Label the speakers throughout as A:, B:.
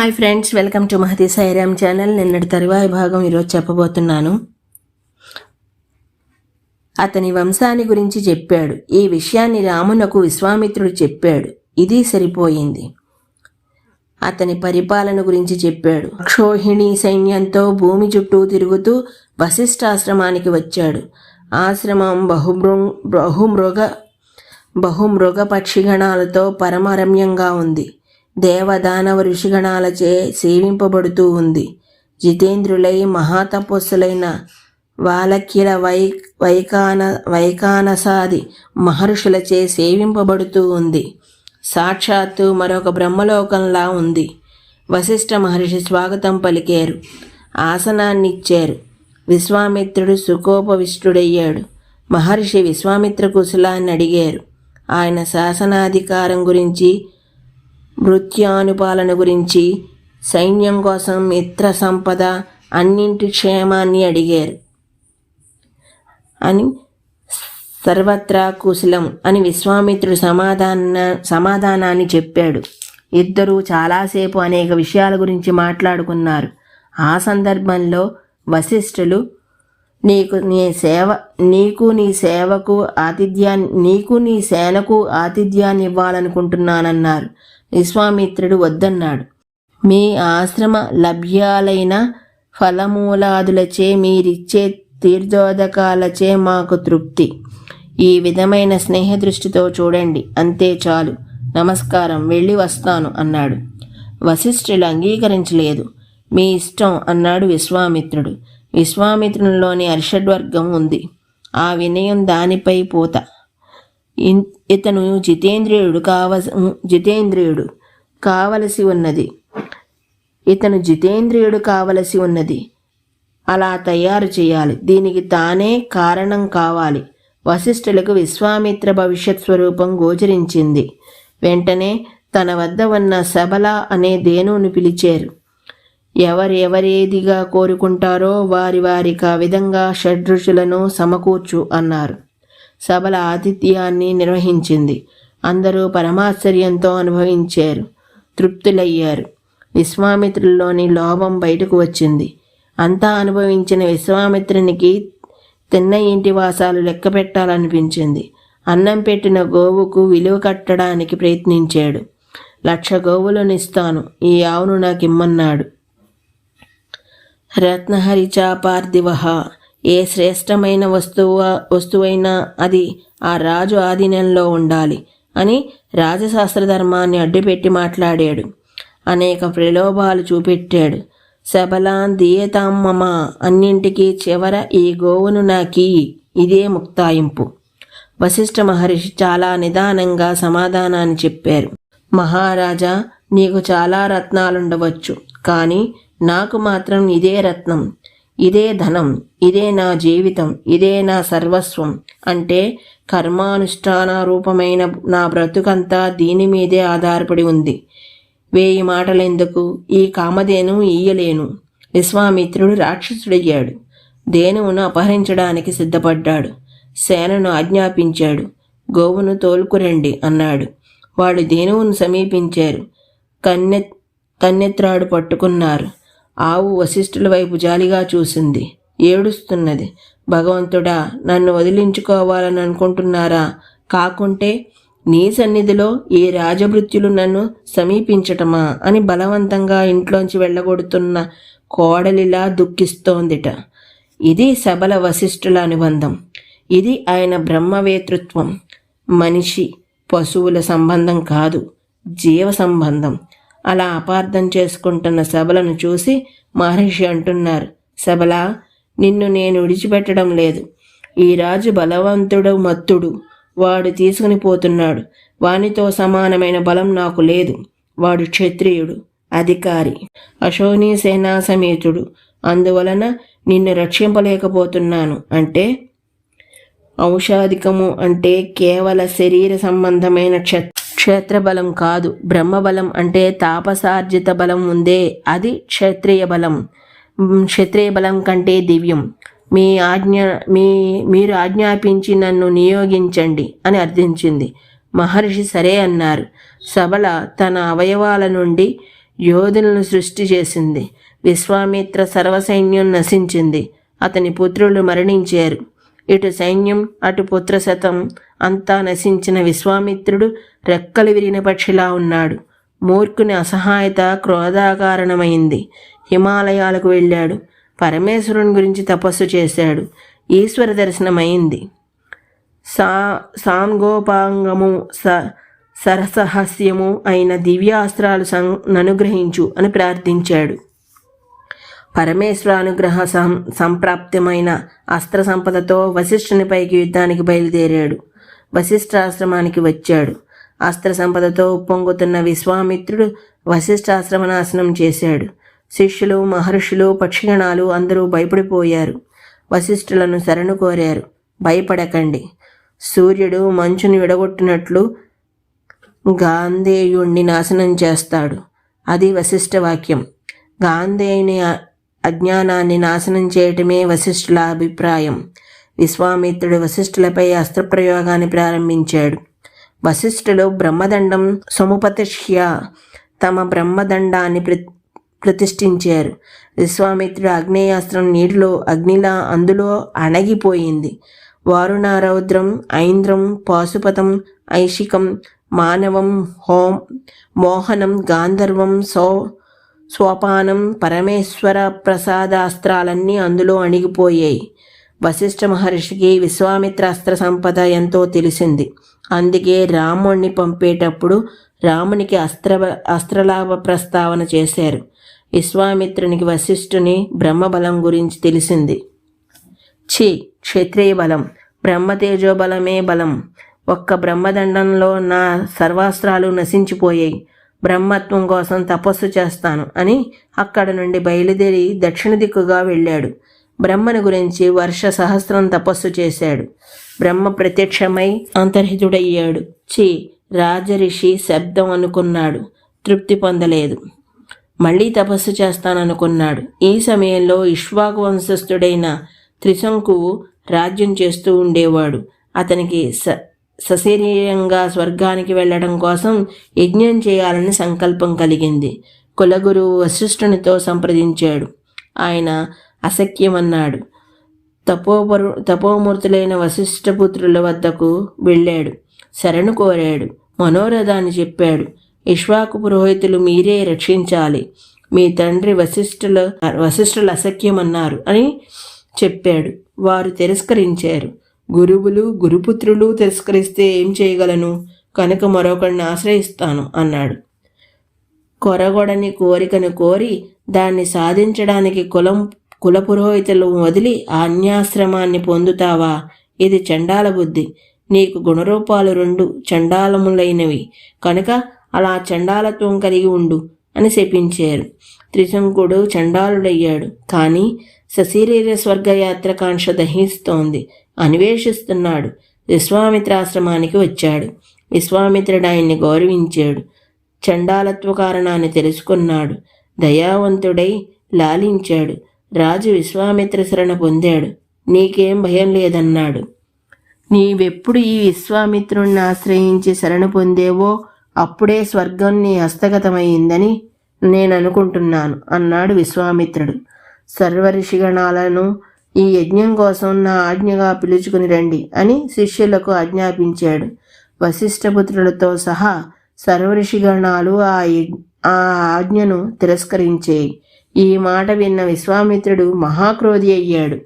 A: Hi friends welcome to Mahathi Sairam channel నిన్నటి తరువాయి భాగం ఈరోజు చెప్పబోతున్నాను. అతని వంశాన్ని గురించి చెప్పాడు. ఈ విషయాన్ని రామునకు విశ్వామిత్రుడు చెప్పాడు. ఇది సరిపోయింది. అతని పరిపాలన గురించి చెప్పాడు. క్షోహిణి సైన్యంతో భూమి చుట్టూ తిరుగుతూ వశిష్ఠాశ్రమానికి వచ్చాడు. ఆశ్రమం బహుమృ బహుమృగ బహుమృగ పక్షిగణాలతో పరమరమ్యంగా ఉంది. దేవదానవ ఋషిగణాలచే సేవింపబడుతూ ఉంది. జితేంద్రులై మహాతపస్సులైన వాలక్యుల వై వైకాన వైకానసాది మహర్షులచే సేవింపబడుతూ ఉంది. సాక్షాత్తు మరొక బ్రహ్మలోకంలా ఉంది. వశిష్ఠ మహర్షి స్వాగతం పలికారు. ఆసనాన్నిచ్చారు. విశ్వామిత్రుడు సుఖోపవిష్టుడయ్యాడు మహర్షి విశ్వామిత్ర కుశలాన్ని అడిగారు ఆయన శాసనాధికారం గురించి మృత్యానుపాలన గురించి సైన్యం కోసం మిత్ర సంపద అన్నింటి క్షేమాన్ని అడిగారు. అని సర్వత్రా కుశలం అని విశ్వామిత్రుడు సమాధాన సమాధానాన్ని చెప్పాడు. ఇద్దరూ చాలాసేపు అనేక విషయాల గురించి మాట్లాడుకున్నారు. ఆ సందర్భంలో వశిష్ఠులు నీకు నీ సేవ నీకు నీ సేవకు ఆతిథ్యాన్ని నీకు నీ సేనకు ఆతిథ్యాన్ని ఇవ్వాలనుకుంటున్నానన్నారు. విశ్వామిత్రుడు వద్దన్నాడు. మీ ఆశ్రమ లభ్యాలైన ఫలమూలాదులచే మీరిచ్చే తీర్థోదకాలచే మాకు తృప్తి. ఈ విధమైన స్నేహదృష్టితో చూడండి అంతే చాలు. నమస్కారం వెళ్ళి వస్తాను అన్నాడు. వశిష్ఠులు అంగీకరించలేదు. మీ ఇష్టం అన్నాడు విశ్వామిత్రుడు. విశ్వామిత్రునిలోని అర్షడ్వర్గం ఉంది. ఆ వినయం దానిపై పోత. ఇతను జితేంద్రియుడు కావ జితేంద్రియుడు కావలసి ఉన్నది. ఇతను జితేంద్రియుడు కావలసి ఉన్నది. అలా తయారు చేయాలి. దీనికి తానే కారణం కావాలి. వశిష్ఠులకు విశ్వామిత్ర భవిష్యత్ స్వరూపం గోచరించింది. వెంటనే తన వద్ద ఉన్న సబల అనే దేనుని పిలిచారు. ఎవరెవరేదిగా కోరుకుంటారో వారి వారికి ఆ విధంగా షడ్రుచులను సమకూర్చు అన్నారు. సభల ఆతిథ్యాన్ని నిర్వహించింది. అందరూ పరమాశ్చర్యంతో అనుభవించారు. తృప్తులయ్యారు. విశ్వామిత్రుల్లోని లోభం బయటకు వచ్చింది. అంతా అనుభవించిన విశ్వామిత్రునికి తిన్న ఇంటి వాసాలు లెక్క పెట్టాలనిపించింది. అన్నం పెట్టిన గోవుకు విలువ కట్టడానికి ప్రయత్నించాడు. లక్ష గోవులనిస్తాను ఈ ఆవును నాకు ఇమ్మన్నాడు రత్నహరిచా పార్థివ ఏ శ్రేష్టమైన వస్తువు వస్తువైనా అది ఆ రాజు ఆధీనంలో ఉండాలి అని రాజశాస్త్ర ధర్మాన్ని అడ్డుపెట్టి మాట్లాడాడు. అనేక ప్రలోభాలు చూపెట్టాడు. శబలాన్ దియేతామ్మమ అన్నింటికీ చివర ఈ గోవును నాకి ఇదే ముక్తాయింపు. వశిష్ఠ మహర్షి చాలా నిదానంగా సమాధానాన్ని చెప్పారు. మహారాజా నీకు చాలా రత్నాలుండవచ్చు కానీ నాకు మాత్రం ఇదే రత్నం. ఇదే ధనం ఇదే నా జీవితం ఇదే నా సర్వస్వం అంటే కర్మానుష్ఠాన రూపమైన నా బ్రతుకంతా దీని మీదే ఆధారపడి ఉంది. వేయి మాటలెందుకు? ఈ కామధేను ఇయ్యలేను విశ్వామిత్రుడు రాక్షసుడయ్యాడు. ధేనువును అపహరించడానికి సిద్ధపడ్డాడు. సేనను ఆజ్ఞాపించాడు. గోవును తోలుకురండి అన్నాడు. వాళ్ళు ధేనువును సమీపించారు. కన్నె కన్నెత్రాడు పట్టుకున్నారు. ఆవు వశిష్ఠుల వైపు జాలిగా చూసింది. ఏడుస్తున్నది. భగవంతుడా నన్ను వదిలించుకోవాలని అనుకుంటున్నారా? కాకుంటే నీ సన్నిధిలో ఏ రాజభృత్యులు నన్ను సమీపించటమా? అని బలవంతంగా ఇంట్లోంచి వెళ్ళగొడుతున్న కోడలిలా దుఃఖిస్తోందిట. ఇది సబల వశిష్ఠుల అనుబంధం. ఇది ఆయన బ్రహ్మవేతృత్వం. మనిషి పశువుల సంబంధం కాదు జీవ సంబంధం. అలా అపార్థం చేసుకుంటున్న సబలను చూసి మహర్షి అంటున్నారు సబల నిన్ను నేను విడిచిపెట్టడం లేదు. ఈ రాజు బలవంతుడు మత్తుడు. వాడు తీసుకుని పోతున్నాడు. వానితో సమానమైన బలం నాకు లేదు. వాడు క్షత్రియుడు అధికారి. అశోని సేనా సమేతుడు. అందువలన నిన్ను రక్షింపలేకపోతున్నాను. అంటే ఔషాధికము అంటే కేవల శరీర సంబంధమైన క్షత్ర బలం కాదు. బ్రహ్మబలం అంటే తాపసార్జిత బలం ఉందే. అది క్షత్రియ బలం. క్షత్రియ బలం కంటే దివ్యం. మీ ఆజ్ఞ మీ మీరు ఆజ్ఞాపించి నన్ను నియోగించండి అని అర్థించింది. మహర్షి సరే అన్నారు. సబల తన అవయవాల నుండి యోధులను సృష్టి చేసింది. విశ్వామిత్ర సర్వసైన్యం నశించింది. అతని పుత్రులు మరణించారు. ఇటు సైన్యం అటు పుత్రశతం అంతా నశించిన విశ్వామిత్రుడు రెక్కలు విరిగిన పక్షిలా ఉన్నాడు. మూర్ఖుని అసహాయత క్రోధాకారణమైంది హిమాలయాలకు వెళ్ళాడు. పరమేశ్వరుని గురించి తపస్సు చేశాడు. ఈశ్వర దర్శనమైంది. సా సాంగోపాంగము స సరసహస్యము అయిన దివ్యాస్త్రాలు సం ననుగ్రహించు అని ప్రార్థించాడు. పరమేశ్వర అనుగ్రహ సం సంప్రాప్తమైన అస్త్ర సంపదతో వశిష్ఠునిపైకి యుద్ధానికి బయలుదేరాడు. వశిష్ఠాశ్రమానికి వచ్చాడు. అస్త్ర సంపదతో ఉప్పొంగుతున్న విశ్వామిత్రుడు వశిష్ఠాశ్రమ నాశనం చేశాడు. శిష్యులు మహర్షులు పక్షిగణాలు అందరూ భయపడిపోయారు. వశిష్ఠులను శరణు కోరారు. భయపడకండి. సూర్యుడు మంచును విడగొట్టినట్లు గాంధేయుణ్ణి నాశనం చేస్తాడు. అది వశిష్ఠ వాక్యం. గాంధేయుని అజ్ఞానాన్ని నాశనం చేయటమే వశిష్ఠుల అభిప్రాయం. విశ్వామిత్రుడు వశిష్ఠులపై అస్త్రప్రయోగాన్ని ప్రారంభించాడు. వశిష్ఠులు బ్రహ్మదండం సముపతిష్య తమ బ్రహ్మదండాన్ని ప్ర ప్రతిష్ఠించారు. విశ్వామిత్రుడు అగ్నేయాస్త్రం నీటిలో అగ్నిలా అందులో అణగిపోయింది. వారుణారౌద్రం ఐంద్రం పాశుపతం ఐషికం మానవం హోం మోహనం గాంధర్వం సో సోపానం పరమేశ్వర ప్రసాదాస్త్రాలన్నీ అందులో అణిగిపోయాయి. వశిష్ఠ మహర్షికి విశ్వామిత్ర అస్త్ర సంపద ఎంతో తెలిసింది. అందుకే రాముణ్ణి పంపేటప్పుడు రామునికి అస్త్ర అస్త్రలాభ ప్రస్తావన చేశారు. విశ్వామిత్రునికి వశిష్ఠుని బ్రహ్మబలం గురించి తెలిసింది. ఛీ క్షత్రియ బలం బ్రహ్మతేజోబలమే బలం. ఒక్క బ్రహ్మదండంలో నా సర్వాస్త్రాలు నశించిపోయాయి. బ్రహ్మత్వం కోసం తపస్సు చేస్తాను అని అక్కడ నుండి బయలుదేరి దక్షిణ దిక్కుగా వెళ్ళాడు. బ్రహ్మను గురించి వర్ష సహస్రం తపస్సు చేశాడు. బ్రహ్మ ప్రత్యక్షమై అంతర్హితుడయ్యాడు. చి రాజరిషి శబ్దం అనుకున్నాడు. తృప్తి పొందలేదు. మళ్ళీ తపస్సు చేస్తాననుకున్నాడు. ఈ సమయంలో ఇష్వాకు వంశస్థుడైన త్రిశంకువు రాజ్యం చేస్తూ ఉండేవాడు. అతనికి స సశరీరంగా స్వర్గానికి వెళ్ళడం కోసం యజ్ఞం చేయాలని సంకల్పం కలిగింది. కులగురువు వశిష్ఠునితో సంప్రదించాడు. ఆయన అసఖ్యమన్నాడు. తపోపరు తపోమూర్తులైన వశిష్ఠపుత్రుల వద్దకు వెళ్ళాడు. శరణు కోరాడు. మనోరథాన్ని చెప్పాడు. ఇష్వాకు పురోహితులు మీరే రక్షించాలి. మీ తండ్రి వశిష్ఠుల వశిష్ఠులు అసఖ్యమన్నారు అని చెప్పాడు. వారు తిరస్కరించారు. గురువులు గురుపుత్రులు తిరస్కరిస్తే ఏం చేయగలను? కనుక మరొకడిని ఆశ్రయిస్తాను అన్నాడు. కొరగొడని కోరికను కోరి దాన్ని సాధించడానికి కులం కులపురోహితులు వదిలి అన్యాశ్రమాన్ని పొందుతావా? ఇది చండాల బుద్ధి. నీకు గుణరూపాలు రెండు చండాలములైనవి. కనుక అలా చండాలత్వం కలిగి ఉండు అని శపించారు. త్రిశంకుడు చండాలుడయ్యాడు. కానీ సశరీర స్వర్గయాత్ర కాంక్ష దహిస్తోంది. అన్వేషిస్తున్నాడు. విశ్వామిత్రాశ్రమానికి వచ్చాడు. విశ్వామిత్రుడు ఆయన్ని గౌరవించాడు. చండాలత్వ కారణాన్ని తెలుసుకున్నాడు. దయావంతుడై లాలించాడు. రాజు విశ్వామిత్ర శరణ పొందాడు. నీకేం భయం లేదన్నాడు. నీవెప్పుడు ఈ విశ్వామిత్రుణ్ణి ఆశ్రయించి శరణ పొందేవో అప్పుడే స్వర్గం నీ హస్తగతమైందని నేను అనుకుంటున్నాను అన్నాడు విశ్వామిత్రుడు. సర్వరిషిగణాలను ఈ యజ్ఞం కోసం నా ఆజ్ఞగా పిలుచుకుని రండి అని శిష్యులకు ఆజ్ఞాపించాడు. వశిష్ఠపుత్రులతో సహా సర్వరిషిగణాలు ఆ ఆ ఆజ్ఞను తిరస్కరించేయి. ఈ మాట విన్న విశ్వామిత్రుడు మహాక్రోధి అయ్యాడు.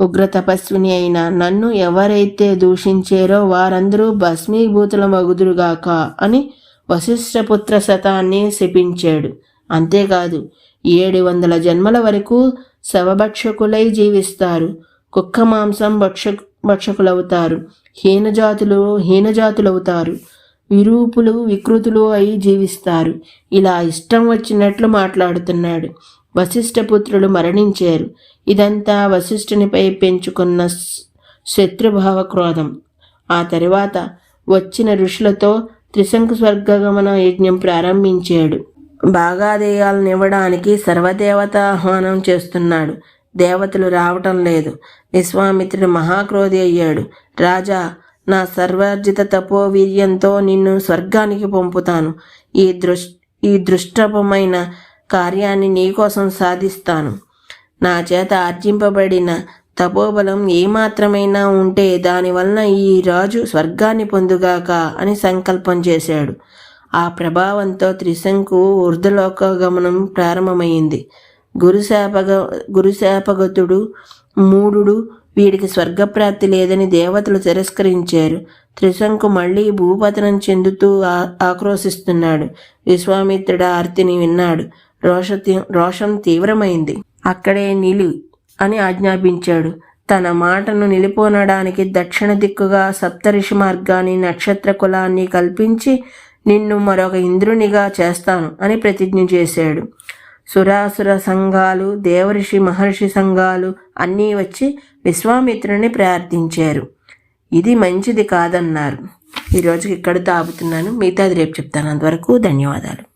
A: ఉగ్ర తపస్విని అయిన నన్ను ఎవరైతే దూషించారో వారందరూ భస్మీభూతుల మగుదురుగాక అని వశిష్ఠపుత్ర శతాన్ని శపించాడు. అంతేకాదు ఏడు వందల జన్మల వరకు శవభక్షకులై జీవిస్తారు. కుక్క మాంసం భక్ష భక్షకులవుతారు. హీనజాతులు హీనజాతులవుతారు. విరూపులు వికృతులు అయి జీవిస్తారు. ఇలా ఇష్టం వచ్చినట్లు మాట్లాడుతున్నాడు. వశిష్ఠపుత్రులు మరణించారు. ఇదంతా వశిష్ఠునిపై పెంచుకున్న శత్రుభావ క్రోధం. ఆ తరువాత వచ్చిన ఋషులతో త్రిశంకు స్వర్గగమన యజ్ఞం ప్రారంభించాడు. భాగాదేయాలనివ్వడానికి సర్వదేవత ఆహ్వానం చేస్తున్నాడు. దేవతలు రావటం లేదు. విశ్వామిత్రుడు మహాక్రోధి అయ్యాడు. రాజా నా సర్వార్జిత తపోవీర్యంతో నిన్ను స్వర్గానికి పంపుతాను. ఈ దృష్ ఈ దృష్టపమైన కార్యాన్ని నీకోసం సాధిస్తాను. నా చేత ఆర్జింపబడిన తపోబలం ఏమాత్రమైనా ఉంటే దానివలన ఈ రాజు స్వర్గాన్ని పొందుగాక అని సంకల్పం చేశాడు. ఆ ప్రభావంతో త్రిశంకు ఊర్ధలోకగమనం ప్రారంభమైంది. గురుశాపగ గురుశాపగతుడు మూఢుడు వీడికి స్వర్గప్రాప్తి లేదని దేవతలు తిరస్కరించారు. త్రిశంకు మళ్ళీ భూపతనం చెందుతూ ఆక్రోశిస్తున్నాడు. విశ్వామిత్రుడు ఆర్తిని విన్నాడు. రోష రోషం తీవ్రమైంది. అక్కడే నిలు అని ఆజ్ఞాపించాడు. తన మాటను నిలిపోనడానికి దక్షిణ దిక్కుగా సప్తరిషి మార్గాన్ని నక్షత్ర కులాన్ని కల్పించి నిన్ను మరొక ఇంద్రునిగా చేస్తాను అని ప్రతిజ్ఞ చేశాడు. సురాసుర సంఘాలు దేవరిషి మహర్షి సంఘాలు అన్నీ వచ్చి విశ్వామిత్రుని ప్రార్థించారు. ఇది మంచిది కాదన్నారు. ఈరోజుకి ఇక్కడ తాగుతున్నాను మిగతాది రేపు చెప్తాను. అంతవరకు ధన్యవాదాలు.